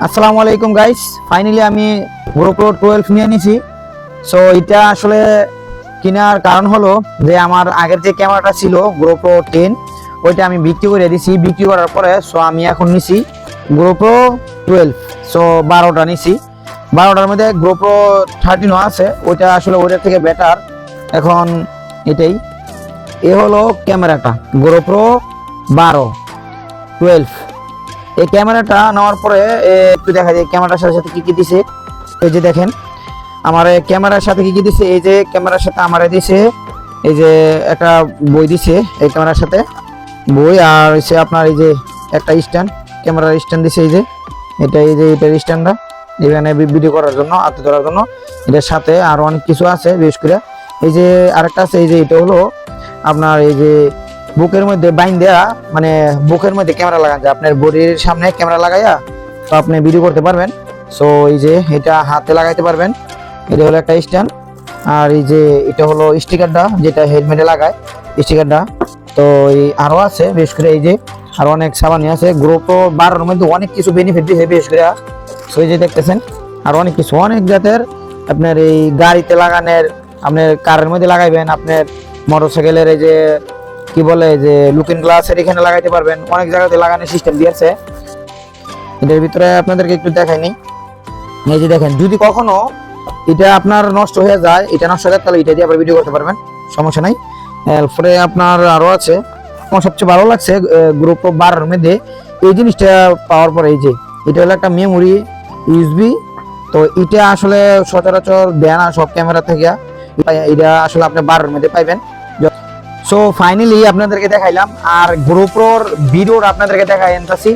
আসসালামু আলাইকুম guys finally আমি GoPro 12 নিয়ে নিছি। সো এটা আসলে কেনার কারণ হলো যে, আমার আগের যে ক্যামেরাটা ছিল GoPro 10 ওইটা আমি বিক্রি করে দিছি। বিক্রি করার পরে সো আমি এখন নিছি GoPro 12 সো বারোটা নিছি। বারোটার মধ্যে GoPro 13 আছে। ওইটা আসলে ওইটার থেকে বেটার এখন এটাই। এ হলো ক্যামেরাটা GoPro বারো টুয়েলভ এই ক্যামেরাটা নেওয়ার পরে একটু দেখা যায় ক্যামেরার সাথে সাথে কি কি দিছে। এই যে দেখেন, আমার ক্যামেরার সাথে কি কি দিছে? এই যে ক্যামেরার সাথে আমার দিছে, এই যে একটা বই দিছে এই ক্যামেরার সাথে। বই আর হচ্ছে আপনার এই যে একটা স্ট্যান্ড, ক্যামেরার স্ট্যান্ড দিছে এই যে। এটা এই যে এটার স্ট্যান্ডটা, এখানে ভিডিও করার জন্য হাতে ধরার জন্য। এটার সাথে আর অনেক কিছু আছে, বিশেষ করে। এই যে আরেকটা আছে, এই যে এটা হলো আপনার এই যে বুকের মধ্যে বাইন দেয়া মানে বুকের মধ্যে ক্যামেরা লাগান যায় আপনার বডির সামনে ক্যামেরা লাগাইয়া তো আপনি ভিডিও করতে পারবেন। সো এই যে এটা হাতে লাগাইতে পারবেন। এটা হলো একটা স্ট্যান্ড আর এই যে এটা হলো স্টিকারটা যেটা হেলমেটে লাগায় স্টিকারটা তো এই আরও আছে, বিশেষ করে এই যে আরও অনেক সাবানি আছে। গ্রুপ বারোর মধ্যে অনেক কিছু বেনিফিট দিয়েছে বিশেষ করে। সো এই যে দেখতেছেন, আর অনেক কিছু, অনেক জাতের আপনার এই গাড়িতে লাগানোর, আপনার কারের মধ্যে লাগাইবেন, আপনার মোটরসাইকেলের এই যে কি বলে যে লুকিং গ্লাসের এখানে লাগাইতে পারবেন। অনেক জায়গাতে লাগানোর সিস্টেম দিয়েছে। এটার ভিতরে আপনাদেরকে একটু দেখাইনি এই যে দেখেন, যদি কখনো এটা আপনার নষ্ট হয়ে যায়, এটা নষ্ট হয়ে যায়, তাহলে এটা দিয়ে আবার ভিডিও করতে পারবেন। সমস্যা নাই। এরপরে আপনার আরও আছে। আমার সবচেয়ে ভালো লাগছে গ্রুপ অফ বারের মধ্যে। এই জিনিসটা পাওয়ার পরে এই যে, এটা হলো একটা মেমোরি ইউএসবি তো এটা আসলে সচরাচর দেয় না সব ক্যামেরা থেকে। এটা আসলে আপনি বারের মধ্যে পাইবেন। সো ফাইনালি আপনাদেরকে দেখাইলাম। আর গ্রুপ্রোর ভিডিওর আপনাদেরকে দেখাই এনতাছি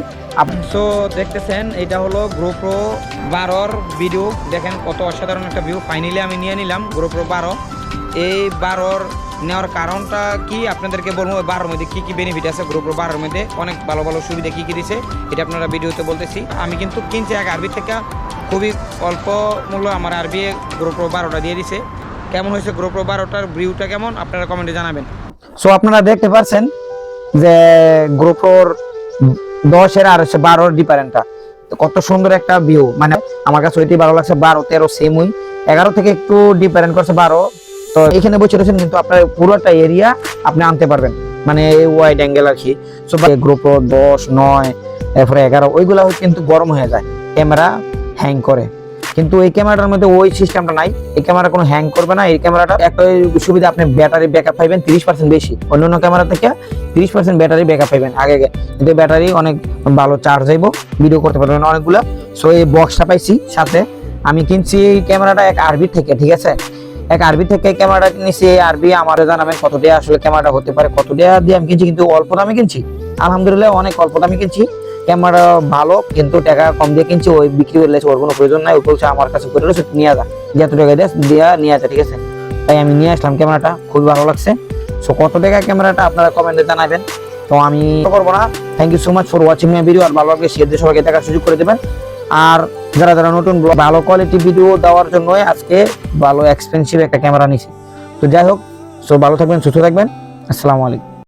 সো দেখতেছেন, এটা হলো গ্রুপ্রো বারোর ভিডিও দেখেন কত অসাধারণ একটা ভিউ ফাইনালি আমি নিয়ে নিলাম গ্রুপ্রো বারো। এই বারোর নেওয়ার কারণটা কি? আপনাদেরকে বলব বারোর মধ্যে কি কি বেনিফিট আছে গ্রুপ্রো বারোর মধ্যে? অনেক ভালো ভালো সুবিধা কি কি দিছে? এটা আপনারা ভিডিওতে বলতেছি। আমি কিন্তু কিনছি এক আরবি থেকে। খুবই অল্প মূল্য আমার আরবি গ্রুপ্রো বারোটা দিয়ে দিছে। কেমন হয়েছে গ্রুপ্রো বারোটার ভিউটা কেমন? আপনারা কমেন্টে জানাবেন। সো আপনারা দেখতে পাচ্ছেন যে গ্রুপোর দশের আর হচ্ছে বারোর ডিফারেন্টটা কত সুন্দর একটা ভিউ মানে আমার কাছে ওইটাই ভালো লাগছে, বারো, তেরো সেম সেমই এগারো থেকে একটু ডিফারেন্ট করছে বারো। তো এখানে বসে রয়েছেন কিন্তু আপনার পুরোটা এরিয়া আপনি আনতে পারবেন। মানে ওয়াইড অ্যাঙ্গেল আর কি। সো গ্রুপো দশ, নয়, এরপরে এগারো ওইগুলা কিন্তু গরম হয়ে যায়। ক্যামেরা হ্যাং করে। কিন্তু এই ক্যামেরাটার মধ্যে ওই সিস্টেমটা নাই। এই ক্যামেরা কোনো হ্যাং করবে না। এই ক্যামেরাটা একটা সুবিধা, আপনি ব্যাটারি ব্যাকআপ পাইবেন তিরিশ পার্সেন্ট বেশি। অন্যান্য ক্যামেরা থেকে তিরিশ পার্সেন্ট ব্যাটারি ব্যাকআপ পাইবেন। আগে আগে। কিন্তু ব্যাটারি অনেক ভালো চার্জ যাইব ভিডিও করতে পারবেন অনেকগুলো। সো এই বক্সটা পাইছি সাথে। আমি কিনছি এই ক্যামেরাটা এক আরবি থেকে, ঠিক আছে? এক আরবি থেকে ক্যামেরাটা কিনেছি। এই আরবি আমার জানাবেন কত দিয়ে আসলে ক্যামেরাটা হতে পারে, কত দিয়ে দিয়ে আমি কিনছি। কিন্তু অল্প দামে কিনছি। আলহামদুলিল্লাহ, অনেক অল্প দামে কিনছি। ক্যামেরা ভালো, কিন্তু টাকা কম দিয়ে কিনছি, ওই বিক্রি করলে ওর কোনো প্রয়োজন নাই বলছে আমার কাছে করে নিয়ে যা। যত টাকা দিয়ে দিয়া নিয়ে যা, ঠিক আছে? তাই আমি নিয়ে আসলাম ক্যামেরাটা, খুবই ভালো লাগছে। সো কত টাকা ক্যামেরাটা আপনারা কমেন্টে জানাবেন। তো আমি করব না। Thank you so much for watching my video আর ভালো লাগলে শেয়ার দিয়ে সবাইকে দেখার সুযোগ করে দেবেন। আর যারা যারা নতুন, ভালো কোয়ালিটি ভিডিও দেওয়ার জন্য আজকে ভালো এক্সপেন্সিভ একটা ক্যামেরা নিছি তো যাই হোক সো ভালো থাকবেন, সুস্থ থাকবেন। আসসালামু আলাইকুম।